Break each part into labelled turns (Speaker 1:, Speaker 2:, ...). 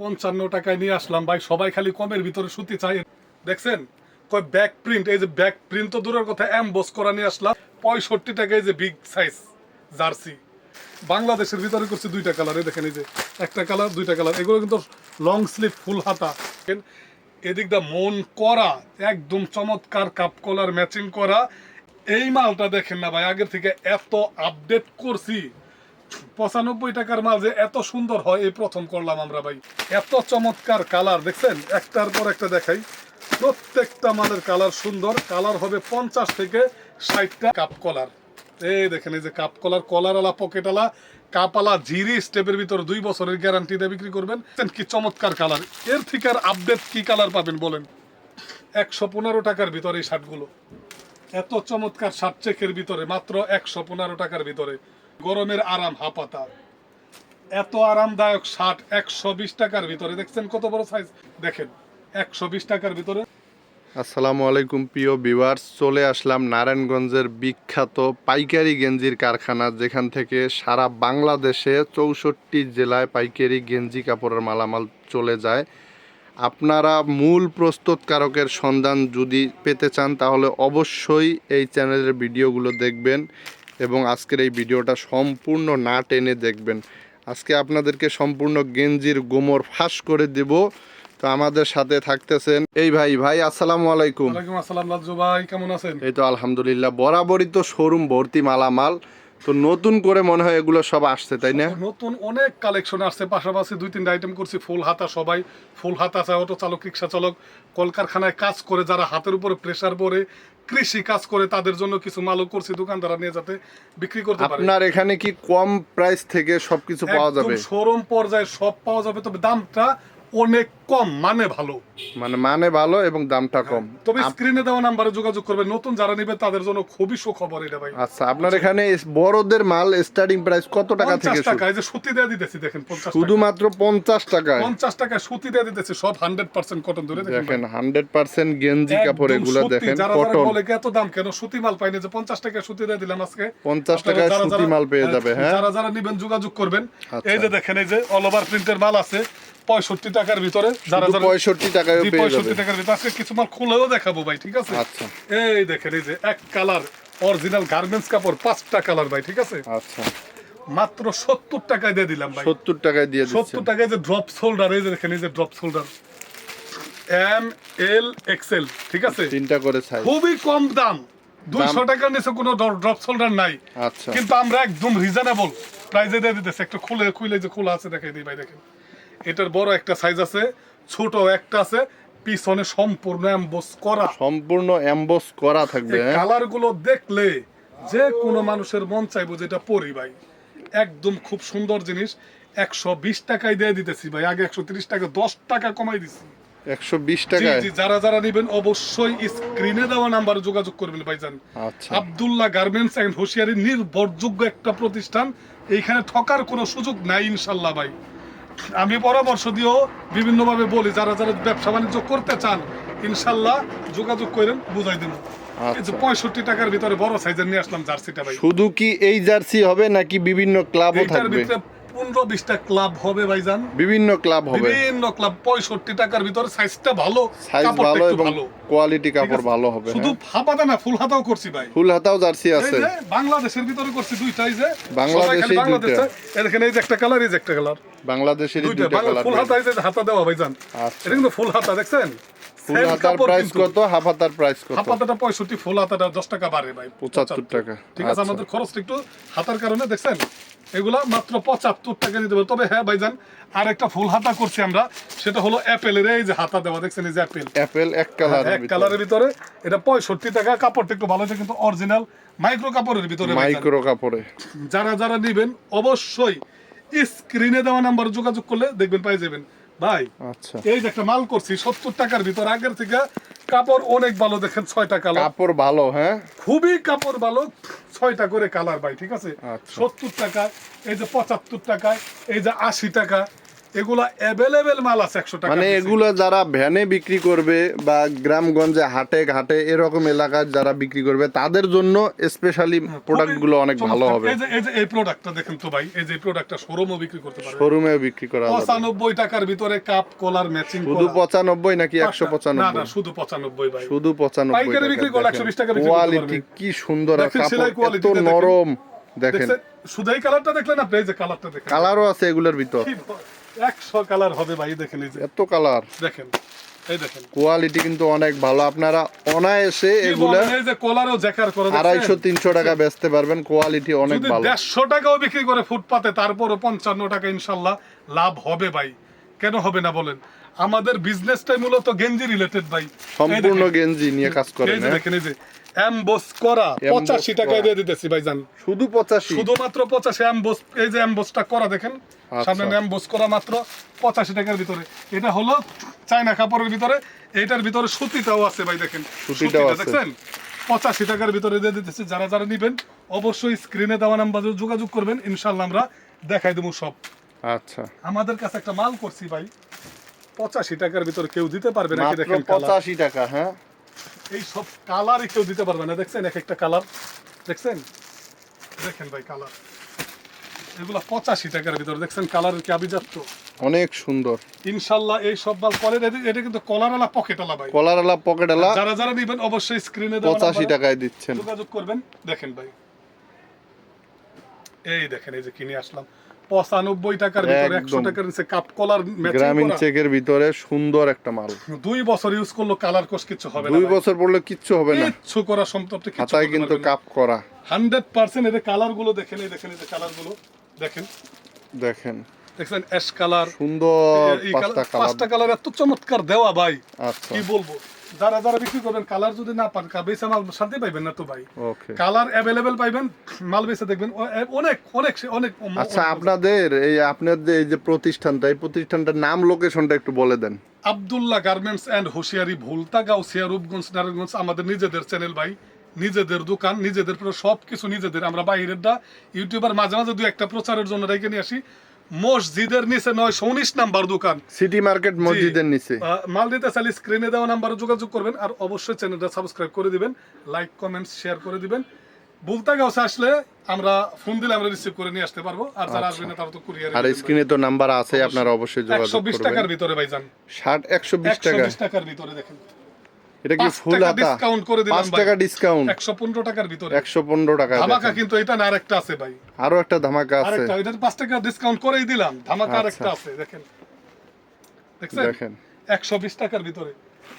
Speaker 1: পঞ্চান্ন টাকায় নিয়ে আসলাম ভাই, সবাই খালি কমের ভিতরে সুতি চাই। দেখছেন? কয় ব্যাক প্রিন্ট এই যে ব্যাক প্রিন্ট তো দূরের কথা এমবস করা নিয়ে আসলাম। পঁয়ষট্টি টাকায় যে বিগ সাইজ জার্সি। বাংলাদেশের ভিতরে করছে দুইটা কালার এই দেখেন এই যে একটা কালার দুইটা কালার এগুলো কিন্তু লং স্লিভ ফুল হাতা। এদিকটা মন করা, একদম চমৎকার কাপ কলার ম্যাচিং করা। এই মালটা দেখেন না ভাই আগের থেকে এত আপডেট করছি। পঁচানব্বই টাকার মাল যে এত সুন্দর হয়, এই প্রথম করলাম আমরা ভাই। এত চমৎকার কালার, দেখছেন? একটার পর একটা দেখাই। প্রত্যেকটা মালের কালার সুন্দর। কালার হবে পঞ্চাশ থেকে ষাটটা কাপ কলার। এই দেখেন, এই যে কাপ কলার কলার আলা পকেট আলা কাপালা জিরি স্টেপের ভিতর দুই বছরের গ্যারান্টি দিয়ে বিক্রি করবেন। কি চমৎকার কালার। এর থেকে আর আপডেট কি কালার পাবেন বলেন? একশো পনেরো টাকার ভিতরে এই শার্টগুলো। এত চমৎকার শার্ট চেকের ভিতরে, মাত্র একশো পনেরো টাকার ভিতরে। গরমের আরাম হাপাতা। এত আরামদায়ক শার্ট একশো বিশ টাকার ভিতরে। দেখছেন কত বড় সাইজ দেখেন, একশো বিশ টাকার ভিতরে।
Speaker 2: আসসালামু আলাইকুম প্রিয় ভিউয়ার্স চলে আসলাম নারায়ণগঞ্জের বিখ্যাত পাইকারি গেঞ্জির কারখানা, যেখান থেকে সারা বাংলাদেশে চৌষট্টি জেলায় পাইকারি গেঞ্জি কাপড়ের মালামাল চলে যায়। আপনারা মূল প্রস্তুতকারকের সন্ধান যদি পেতে চান, তাহলে অবশ্যই এই চ্যানেলের ভিডিওগুলো দেখবেন। এবং আজকের এই ভিডিওটা সম্পূর্ণ না টেনে দেখবেন। আজকে আপনাদেরকে সম্পূর্ণ গেঞ্জির গোমর ফাঁস করে দেব। তো আমাদের সাথে থাকতেছেন এই ভাই ভাই আসসালামু আলাইকুম।
Speaker 1: ওয়ালাইকুম আসসালাম লাজু ভাই কেমন আছেন?
Speaker 2: এই তো আলহামদুলিল্লাহ বরাবরই তো শোরুম ভর্তি মালামাল। তো নতুন করে মনে হয় এগুলো সব আসছে তাই না?
Speaker 1: নতুন অনেক কালেকশন আসছে পাশাপাশি দুই তিনটা আইটেম করছি ফুল হাতা সবাই ফুল হাতা চায় অটো চালক রিক্সা চালক কলকারখানায় কাজ করে যারা হাতের উপরে প্রেসার পরে কৃষি কাজ করে তাদের জন্য কিছু মালও করছি দোকানদারা নিয়ে যাতে বিক্রি করতে পারে।
Speaker 2: আপনার এখানে কি কম প্রাইস থেকে সবকিছু পাওয়া যাবে?
Speaker 1: শোরুম পর্যায়ে সব পাওয়া যাবে তবে দামটা অনেক কম মানে ভালো।
Speaker 2: মানে মানে ভালো এবং দামটা কম।
Speaker 1: তবে স্ক্রিনে দেওয়া নাম্বারে যোগাযোগ করবে। নতুন যারা নিবে তাদের জন্য খুবই সুখবর এটা ভাই।
Speaker 2: আচ্ছা আপনার এখানে বড়দের মাল স্টার্টিং প্রাইস কত টাকা থেকে শুরু?
Speaker 1: টাকা এই যে সুতি দিয়ে দিতেছি দেখেন পঞ্চাশ টাকা।
Speaker 2: শুধুমাত্র পঞ্চাশ টাকায়?
Speaker 1: পঞ্চাশ টাকা সুতি দিয়ে দিতেছি সব হান্ড্রেড পার্সেন্ট কটন ধরে দেখেন
Speaker 2: দেখেন হান্ড্রেড পার্সেন্ট গেঞ্জি কাপড় এগুলো দেখেন কটন
Speaker 1: বলে এত দাম কেন সুতি মাল পাইনি? যে পঞ্চাশ টাকা সুতি দিয়ে দিলাম আজকে।
Speaker 2: পঞ্চাশ
Speaker 1: টাকা
Speaker 2: সুতি মাল পেয়ে যাবে হ্যাঁ?
Speaker 1: যারা যারা নিবেন যোগাযোগ করবেন।
Speaker 2: আচ্ছা।
Speaker 1: এই যে দেখেন এই যে অল ওভার প্রিন্টের মাল আছে পঁয়ষট্টি টাকার ভিতরে। যারা
Speaker 2: শুধু
Speaker 1: যারা
Speaker 2: পঁয়ষট্টি টাকায় পেয়ে
Speaker 1: টাকার ভিতরে। আজকে কিছু মাল খুলেও দেখাবো ভাই ঠিক আছে?
Speaker 2: আচ্ছা।
Speaker 1: এই দেখেন এই যে এক কালার অরিজিনাল গার্মেন্টস কাপড় পাঁচটা কালার ভাই ঠিক আছে?
Speaker 2: আচ্ছা।
Speaker 1: মাত্র সত্তর টাকায় দিয়ে দিলাম ভাই।
Speaker 2: সত্তর টাকায় দিয়ে
Speaker 1: টাকায় যে ড্রপ শোল্ডার এই যে দেখেন এই যে drop shoulder M L XL ঠিক আছে?
Speaker 2: তিনটা করে সাইজ
Speaker 1: খুবই কম দাম। দুইশো টাকার নিচে কোনো ড্রপ শোল্ডার নাই।
Speaker 2: আচ্ছা।
Speaker 1: কিন্তু আমরা একদম রিজনেবল প্রাইজে দিয়ে দিতেছি। একটু খুলে খুলে যে খোলা আছে দেখাই দিই ভাই দেখেন। এটার বড় একটা সাইজ আছে। ছোট একটা আছে পিছনে সম্পূর্ণ এমবোস করা।
Speaker 2: সম্পূর্ণ এমবস করা থাকবে হ্যাঁ?
Speaker 1: কালারগুলো দেখলে যে কোনো মানুষের মন চাইব যেটা পরি ভাই। একদম খুব সুন্দর জিনিস। একশো বিশ টাকায় দিয়ে দিতেছি ভাই। আগে একশো তিরিশ টাকা দশ টাকা কমাই দিছি।
Speaker 2: একশো বিশ
Speaker 1: জি যারা যারা নেবেন অবশ্যই স্ক্রিনে দেওয়া নাম্বারে যোগাযোগ করবেন ভাইজান।
Speaker 2: আচ্ছা।
Speaker 1: আব্দুল্লাহ গার্মেন্টস অ্যান্ড হুঁশিয়ারি নির্ভরযোগ্য একটা প্রতিষ্ঠান। এইখানে ঠকার কোনো সুযোগ নাই ইনশাল্লাহ ভাই। আমি পরামর্শ দিয়েও বিভিন্নভাবে বলি যারা যারা ব্যবসা বাণিজ্য করতে চান ইনশাল্লাহ যোগাযোগ করেন বুঝাই দেবো। যে
Speaker 2: আচ্ছা।
Speaker 1: পঁয়ষট্টি টাকার ভিতরে বড় সাইজের নিয়ে আসলাম জার্সিটা ভাই।
Speaker 2: শুধু কি এই জার্সি হবে নাকি বিভিন্ন ক্লাবও থাকবে?
Speaker 1: পনেরো বিশটা ক্লাব হবে ভাইজান।
Speaker 2: বিভিন্ন ক্লাব হবে।
Speaker 1: বিভিন্ন ক্লাব পঁয়ষট্টি টাকার ভিতরে সাইজটা ভালো
Speaker 2: সাইজ ভালো এবং কোয়ালিটি কাপড় ভালো হবে
Speaker 1: শুধু
Speaker 2: হ্যাঁ?
Speaker 1: না ফুল হাতাও করছি ভাই।
Speaker 2: ফুল হাতাও জার্সি আছে।
Speaker 1: বাংলাদেশের ভিতরে করছি দুইটাই যে বাংলাদেশ
Speaker 2: দুইটা।
Speaker 1: চায়। এই যে একটা কালার এই যে একটা কালার
Speaker 2: বাংলাদেশের
Speaker 1: দুইটা
Speaker 2: দুইটা কালার
Speaker 1: ফুল হাতা এই যে হাতা দেওয়া ভাইজান।
Speaker 2: আচ্ছা।
Speaker 1: এটা কিন্তু ফুল হাতা দেখছেন?
Speaker 2: ফুল হাতার প্রাইস কত? হাফ হাতার প্রাইস কত?
Speaker 1: হাফ হাতাটা পঁয়ষট্টি ফুল হাতাটা দশ টাকা বাড়ে ভাই
Speaker 2: 75 টাকা।
Speaker 1: ঠিক আছে। আমাদের খরচটা একটু হাতার কারণে দেখছেন? এগুলা মাত্র পঁচাত্তর টাকা দিতে পারে। তবে হ্যাঁ ভাইজান আর একটা ফুল হাতা করছি আমরা সেটা হলো অ্যাপেলের এই যে হাতা দেওয়া দেখছেন এই যে অ্যাপেল?
Speaker 2: অ্যাপেল এক কালার
Speaker 1: এক কালারের ভিতরে। এটা পঁয়ষট্টি টাকা কাপড়টা একটু ভালো আছে কিন্তু অরিজিনাল মাইক্রো কাপড়ের ভিতরে
Speaker 2: মাইক্রো কাপড়ে।
Speaker 1: যারা যারা নেবেন অবশ্যই স্ক্রিনে দেওয়া নাম্বার যোগাযোগ করলে দেখবেন পাই যাবেন। ভাই
Speaker 2: আচ্ছা।
Speaker 1: এই যে একটা মাল করছি সত্তর টাকার ভিতর আগের থেকে কাপড় অনেক ভালো দেখেন ছয়টা কালার।
Speaker 2: কাপড় ভালো হ্যাঁ?
Speaker 1: খুবই কাপড় ভালো ছয়টা করে কালার ভাই ঠিক আছে?
Speaker 2: আচ্ছা।
Speaker 1: সত্তর টাকা এই যে পঁচাত্তর টাকা এই যে আশি টাকা এগুলা অ্যাভেলেবেল মাল আছে একশো টাকা
Speaker 2: মানে এগুলো যারা ভ্যানে বিক্রি করবে বা গ্রামগঞ্জে হাটে ঘাটে এরকম এলাকায় যারা বিক্রি করবে তাদের জন্য স্পেশালি প্রোডাক্টগুলো অনেক ভালো হবে।
Speaker 1: এই যে এই যে এই প্রোডাক্টটা দেখেন তো ভাই এই যে প্রোডাক্টটা শোরুমও বিক্রি করতে পারবে।
Speaker 2: শোরুমে বিক্রি করা যাবে।
Speaker 1: পঁচানব্বই টাকার ভিতরে কাপ কলার ম্যাচিং
Speaker 2: শুধু পঁচানব্বই নাকি একশো
Speaker 1: না না শুধু পঁচানব্বই ভাই।
Speaker 2: শুধু পঁচানব্বই
Speaker 1: পাইকারি বিক্রি করলে 120 টাকা বিক্রি
Speaker 2: কোয়ালিটি কি সুন্দর আর কাপড় এত। নরম দেখেন।
Speaker 1: দেখছেন? শুধু এই কালারটা দেখলেন না এই যে কালারটা দেখেন?
Speaker 2: কালারও আছে এগুলোর ভিতর।
Speaker 1: একশো কালার হবে ভাই দেখেন এই যে।
Speaker 2: এত কালার।
Speaker 1: দেখেন এই দেখেন।
Speaker 2: কোয়ালিটি কিন্তু অনেক ভালো। আপনারা অনায়াসে এগুলা
Speaker 1: এই যে কলারও জ্যাকার করে
Speaker 2: আড়াইশো তিনশো টাকা বেচতে পারবেন। কোয়ালিটি অনেক ভালো।
Speaker 1: দেড়শো টাকাও বিক্রি করে ফুটপাতে পঞ্চান্ন টাকা ইনশাল্লাহ লাভ হবে ভাই। কেন হবে না বলেন? আমাদের বিজনেসটাই মূলত গেঞ্জি রিলেটেড ভাই।
Speaker 2: সম্পূর্ণ গেঞ্জি নিয়ে কাজ করেন
Speaker 1: যে
Speaker 2: হ্যাঁ?
Speaker 1: দেখেন এই যে এমবোস করা পঁচাশি টাকায় দিয়ে দিতেছি ভাইজান।
Speaker 2: শুধু পঁচাশি?
Speaker 1: শুধুমাত্র পঁচাশি এই যে করা দেখেন
Speaker 2: আচ্ছা।
Speaker 1: সামনে করা মাত্র পঁচাশি টাকার ভিতরে। এটা হলো চায়না কাপড়ের ভিতরে এটার ভিতরে সুতিটাও আছে ভাই দেখেন।
Speaker 2: সুতিটাও
Speaker 1: দেখছেন? পঁচাশি টাকার ভিতরে দিয়ে দিতেছি যারা যারা নিবেন অবশ্যই স্ক্রিনে দেওয়া নাম্বারে যোগাযোগ করবেন ইনশাল্লাহ আমরা দেখাই দেবো সব।
Speaker 2: আচ্ছা।
Speaker 1: আমাদের কাছে একটা মাল করছি ভাই। পঁচাশি টাকার ভিতরে কেউ দিতে পারবে নাকি দেখেন
Speaker 2: পঁচাশি টাকা হ্যাঁ?
Speaker 1: এই সব কালারই কেউ দিতে পারবে না দেখছেন? এক একটা কালার দেখছেন? দেখেন ভাই কালার এগুলা পঁচাশি টাকার ভিতরে দেখছেন কালারের কি আবিজাত্য
Speaker 2: অনেক সুন্দর।
Speaker 1: ইনশাল্লাহ এই সব মাল কলের এটা কিন্তু কলারওয়ালা পকেটওয়ালা ভাই।
Speaker 2: কলারওয়ালা পকেটওয়ালা
Speaker 1: যারা যারা নিবেন অবশ্যই স্ক্রিনে
Speaker 2: পঁচাশি টাকায় দিচ্ছেন।
Speaker 1: যোগাযোগ করবেন। দেখেন ভাই। এই দেখেন এই যে কিনে আসলাম। পঁচানব্বই টাকার ভিতরে একশো টাকার নিচে কাপ কলার
Speaker 2: গ্রামীণ চেকের ভিতরে সুন্দর একটা মাল।
Speaker 1: দুই বছর ইউজ করল কালার কোর্স কিছু হবে
Speaker 2: দুই বছর পড়লে কিচ্ছু হবে না।
Speaker 1: কিচ্ছু করা সম্ভব
Speaker 2: হাতায় কিন্তু কাপ করা।
Speaker 1: হান্ড্রেড পার্সেন্ট এদের কালারগুলো দেখেন এই দেখেন এই কালারগুলো দেখেন।
Speaker 2: দেখেন।
Speaker 1: দেখছেন অ্যাশ কালার
Speaker 2: সুন্দর পাঁচটা কালার
Speaker 1: এত চমৎকার দেওয়া ভাই।
Speaker 2: আচ্ছা।
Speaker 1: কি বলব? যারা যারা বিক্রি করবেন কালার যদি না পান বেচে মাল শান্তি পাইবেন না তো ভাই। কালার অ্যাভেলেবেল পাইবেন মাল বেচে দেখবেন অনেক অনেক অনেক
Speaker 2: আচ্ছা আপনাদের এই আপনাদের এই যে প্রতিষ্ঠানটা এই প্রতিষ্ঠানটার নাম লোকেশনটা একটু বলে দেন।
Speaker 1: Abdullah garments and hosiery Bhulta Gausia Rupganj Narayanganj আমাদের নিজেদের চ্যানেল ভাই। নিজেদের দোকান নিজেদের সব কিছু নিজেদের। আমরা বাইরেরটা ইউটিউবার মাঝে মাঝে দুই একটা প্রচারের জন্য রেখে নিয়ে আসি। মসজিদের নিচে নয়শো উনিশ নাম্বার দোকান।
Speaker 2: সিটি মার্কেট মসজিদের নিচে।
Speaker 1: মাল নিতে চাইলে স্ক্রিনে দেওয়া নাম্বারে যোগাযোগ করবেন আর অবশ্যই চ্যানেলটা সাবস্ক্রাইব করে দিবেন লাইক কমেন্টস শেয়ার করে দিবেন। বলতে গাছে আসলে আমরা ফোন দিলে আমরা রিসিভ করে নিয়ে আসতে পারব আর যারা আসবে না তারা তো কুরিয়ার
Speaker 2: আর স্ক্রিনে তো নাম্বার আছে আপনারা অবশ্যই যোগাযোগ করবেন।
Speaker 1: টাকার ভিতরে ভাইজান।
Speaker 2: ষাট একশো বিশ
Speaker 1: একশো
Speaker 2: টাকা।
Speaker 1: বিশ টাকার ভিতরে দেখেন।
Speaker 2: এটা কি ফুল হাতা?
Speaker 1: discount করে দিলাম
Speaker 2: পাঁচ
Speaker 1: ভাই।
Speaker 2: টাকা ডিসকাউন্ট
Speaker 1: একশো পনেরো টাকার ভিতরে।
Speaker 2: একশো পনেরো টাকা
Speaker 1: ধামাকা কিন্তু এটা না আরেকটা আছে ভাই।
Speaker 2: আরও একটা ধামাকা আছে।
Speaker 1: আরেকটা এটা পাঁচ টাকা ডিসকাউন্ট করেই দিলাম। ধামাকা
Speaker 2: আচ্ছা।
Speaker 1: আরেকটা আছে দেখেন। দেখছেন?
Speaker 2: দেখেন।
Speaker 1: একশো বিশ টাকার ভিতরে।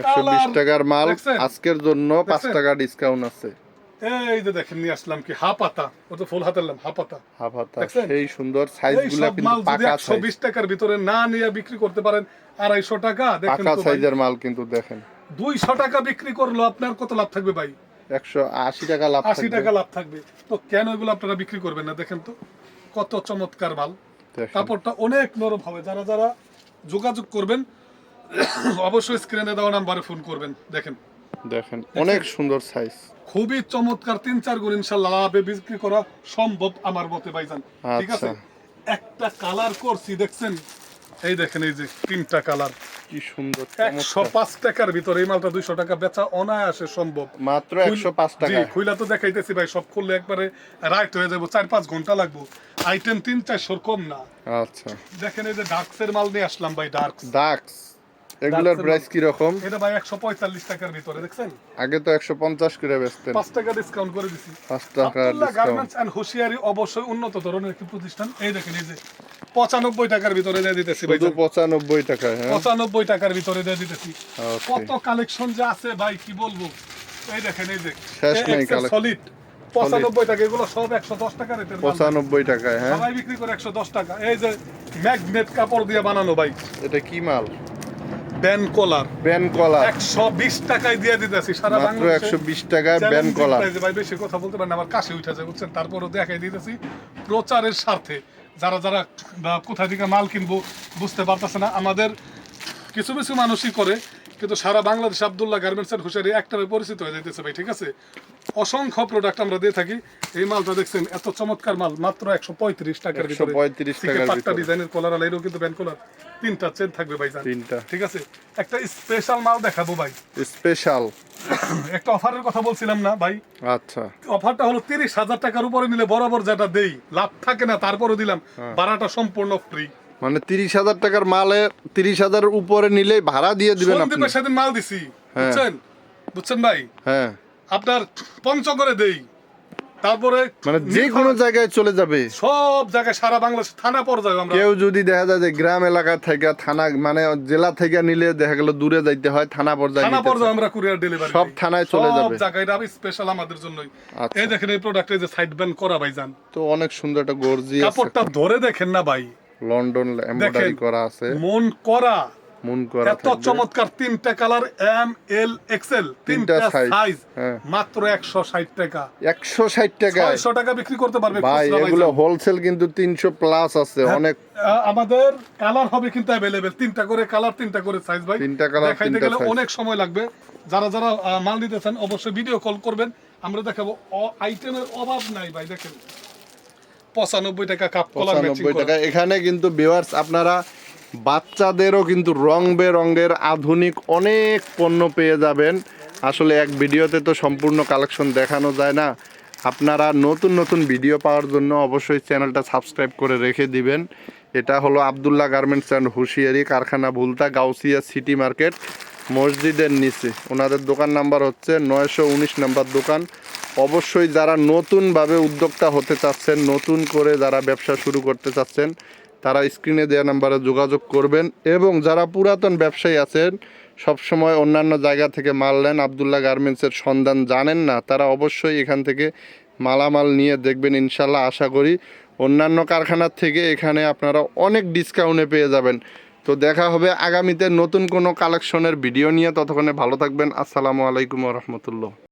Speaker 2: একশো বিশ
Speaker 1: কালার।
Speaker 2: টাকার মাল আজকের জন্য পাঁচ
Speaker 1: দেখছেন?
Speaker 2: টাকা ডিসকাউন্ট আছে।
Speaker 1: এই যে দেখেন নিয়ে আসলাম কি? হা পাতা ও তো ফুল হাতালাম
Speaker 2: হাফ হাতা।
Speaker 1: দেখছেন?
Speaker 2: সেই সুন্দর
Speaker 1: সাইজগুলা
Speaker 2: কিন্তু পাকা
Speaker 1: একশো
Speaker 2: সাইজ
Speaker 1: বিশ টাকার ভিতরে না নিয়ে বিক্রি করতে পারেন আড়াইশো টাকা দেখেন
Speaker 2: পাকা সাইজের মাল কিন্তু দেখেন।
Speaker 1: দুইশো টাকা বিক্রি করল আপনার কত লাভ থাকবে ভাই?
Speaker 2: একশো আশি টাকা লাভ
Speaker 1: আশি টাকা লাভ থাকবে। তো কেন এগুলো আপনারা বিক্রি করবেন না? দেখেন তো কত চমৎকার মাল। কাপড়টা অনেক নরম হবে। যারা যারা যোগাযোগ করবেন অবশ্যই স্ক্রিনে দেওয়া নাম্বারে ফোন করবেন। দেখেন।
Speaker 2: দেখেন অনেক সুন্দর সাইজ
Speaker 1: খুবই চমৎকার তিন চার গুণ ইনশাল্লাহ লাভে বিক্রি করা সম্ভব আমার মতে ভাইজান। ঠিক আছে?
Speaker 2: আচ্ছা।
Speaker 1: একটা কালার করছি দেখছেন? এই দেখেন এই যে তিনটা কালার
Speaker 2: কি সুন্দর
Speaker 1: একশো পাঁচ টাকার ভিতরে এই মালটা দুইশো টাকা বেচা অনায়াসে সম্ভব।
Speaker 2: মাত্র একশো পাঁচ টাকা।
Speaker 1: খুইলা তো দেখাইতেছি ভাই সব খুললে একবারে রাইট হয়ে যাব চার পাঁচ ঘণ্টা লাগবো। আইটেম তিন চারশোর কম না।
Speaker 2: আচ্ছা।
Speaker 1: দেখেন এই যে ডার্কসের মাল নিয়ে আসলাম ভাই ডার্কস
Speaker 2: ডাক্স এগুলোর প্রাইস কি রকম
Speaker 1: এটা ভাই একশো পঁয়তাল্লিশ টাকার ভিতরে দেখছেন?
Speaker 2: আগে তো একশো পঞ্চাশ করে বেচতেন।
Speaker 1: পাঁচ টাকা ডিসকাউন্ট করে দিছি।
Speaker 2: পাঁচ টাকা ডিসকাউন্ট
Speaker 1: গার্মেন্টস এন্ড হুশিয়ারি অবশ্যই উন্নত ধরনের একটি প্রতিষ্ঠান। এই দেখেন এই যে পঁচানব্বই টাকার ভিতরে দিয়ে দিতেছি ভাই
Speaker 2: পঁচানব্বই টাকা হ্যাঁ?
Speaker 1: পঁচানব্বই টাকার ভিতরে দিয়ে দিতেছি। কত কালেকশন যে আছে ভাই কি বলব? এই দেখেন এই যে। সলিড পঁচানব্বই টাকা এগুলো সব একশো দশ টাকা রেটের
Speaker 2: পঁচানব্বই টাকায় হ্যাঁ?
Speaker 1: সবাই বিক্রি করে একশো দশ টাকা। এই যে ম্যাগনেট কাপড় দিয়ে বানানো ভাই।
Speaker 2: এটা কি মাল?
Speaker 1: Band collar.
Speaker 2: Band collar.
Speaker 1: একশো বিশ টাকায় দিয়ে দিতেছি সারা বাংলাদেশে।
Speaker 2: টাকায় ব্যান কলার।
Speaker 1: ভাই বেশি কথা বলতে পারেন আমার কাছে উঠে যায় বুঝছেন? তারপরও দেখাই দিতেছি প্রচারের স্বার্থে। যারা যারা কোথা থেকে মাল কিনবো বুঝতে পারতেছে না। আমাদের কিছু কিছু মানুষই করে কিন্তু সারা Bangladesh Abdullah garments and hosiery একটা নামে পরিচিত হয়ে যাইতেছে ভাই ঠিক আছে? অসংখ্য প্রোডাক্ট আমরা দিয়ে থাকি। এই মালটা দেখছেন এত চমৎকার মাল মাত্র একশো পঁয়ত্রিশ টাকার ভিতরে।
Speaker 2: 135
Speaker 1: থেকে
Speaker 2: টাকার
Speaker 1: পাট্টা
Speaker 2: ভিতরে।
Speaker 1: ডিজাইনের কলার আলাইরও কিন্তু ব্যান্ড কলার তিনটা চেন থাকবে ভাই
Speaker 2: তিনটা।
Speaker 1: ঠিক আছে? একটা স্পেশাল মাল দেখাবো ভাই।
Speaker 2: স্পেশাল
Speaker 1: একটা অফারের কথা বলছিলাম না ভাই।
Speaker 2: আচ্ছা।
Speaker 1: অফারটা হলো তিরিশ হাজার টাকার উপরে নিলে বরাবর যেটা দেই লাভ থাকে না তারপরও দিলাম।
Speaker 2: হ্যাঁ।
Speaker 1: ভাড়াটা সম্পূর্ণ ফ্রি
Speaker 2: মানে তিরিশ হাজার টাকার মালে তিরিশ হাজারের উপরে নিলে ভাড়া দিয়ে দিবেন
Speaker 1: সন্দীপের সেদিন মাল দিছি বুঝছেন? বুঝছেন ভাই?
Speaker 2: হ্যাঁ।
Speaker 1: আপনার পঞ্চগড়ে দেই তারপরে
Speaker 2: মানে যে কোনো জায়গায় চলে যাবে।
Speaker 1: সব জায়গায় সারা বাংলাদেশ থানা পর্যায়ে আমরা
Speaker 2: কেউ যদি দেখা যায় যে গ্রাম এলাকা থেকে থানা মানে জেলা থেকে নিলে দেখা গেল দূরে যাইতে হয় থানা পর্যায়ে
Speaker 1: থানা পর্যায়ে আমরা কুরিয়ার ডেলিভারি
Speaker 2: সব থানায় চলে যাবে।
Speaker 1: সব জায়গায় এটা স্পেশাল আমাদের জন্যই।
Speaker 2: আচ্ছা।
Speaker 1: এই দেখেন এই প্রোডাক্ট যে সাইড ব্যান্ড করা ভাই জান
Speaker 2: তো অনেক সুন্দর একটা গর্জিয়াস
Speaker 1: কাপড়টা ধরে দেখেন না ভাই।
Speaker 2: লন্ডন এমব্রয়ডারি করা আছে।
Speaker 1: মন করা।
Speaker 2: মুন করা
Speaker 1: এত চমৎকার তিনটা কালার এম এল এক্সেল তিনটা সাইজ
Speaker 2: হ্যাঁ।
Speaker 1: মাত্র একশো ষাট টাকা।
Speaker 2: একশো ষাট টাকা।
Speaker 1: ছয়শো টাকা বিক্রি করতে পারবে
Speaker 2: ভাই এগুলো হোলসেল কিন্তু তিনশো প্লাস আছে
Speaker 1: হ্যাঁ।
Speaker 2: অনেক।
Speaker 1: আমাদের কালার হবে কিন্তু অ্যাভেলেবেল তিনটা করে কালার তিনটা করে সাইজ ভাই।
Speaker 2: তিনটা colour,
Speaker 1: দেখাইতে গেলে অনেক সময় লাগবে। যারা যারা মাল নিতেছেন অবশ্যই ভিডিও কল করবেন। আমরা দেখাবো। আইটেমের অভাব নাই ভাই দেখেন। পঁচানব্বই টাকা কাপ
Speaker 2: পঁচানব্বই টাকা। এখানে কিন্তু ভিউয়ার্স আপনারা বাচ্চাদেরও কিন্তু রং বেরঙের আধুনিক অনেক পণ্য পেয়ে যাবেন। আসলে এক ভিডিওতে তো সম্পূর্ণ কালেকশন দেখানো যায় না। আপনারা নতুন নতুন ভিডিও পাওয়ার জন্য অবশ্যই চ্যানেলটা সাবস্ক্রাইব করে রেখে দিবেন। এটা হলো আবদুল্লাহ গার্মেন্টস অ্যান্ড হুঁশিয়ারি কারখানা ভুলতা গাউসিয়া সিটি মার্কেট মসজিদের নিচে। ওনাদের দোকান নাম্বার হচ্ছে নয়শো উনিশ নাম্বার দোকান। অবশ্যই যারা নতুনভাবে উদ্যোক্তা হতে চাচ্ছেন, নতুন করে যারা ব্যবসা শুরু করতে চাচ্ছেন, তারা স্ক্রিনে দেওয়া নাম্বারে যোগাযোগ করবেন এবং যারা পুরাতন ব্যবসায়ী আছেন, সবসময় অন্যান্য জায়গা থেকে মাল নেন। আবদুল্লাহ গার্মেন্টসের সন্ধান জানেন না, তারা অবশ্যই এখান থেকে মালামাল নিয়ে দেখবেন ইনশাল্লাহ আশা করি। অন্যান্য কারখানার থেকে এখানে আপনারা অনেক ডিসকাউন্টে পেয়ে যাবেন। তো দেখা হবে আগামীতে নতুন কোনো কালেকশনের ভিডিও নিয়ে। ততক্ষণে ভালো থাকবেন। আসসালামু আলাইকুম রহমতুল্লাহ।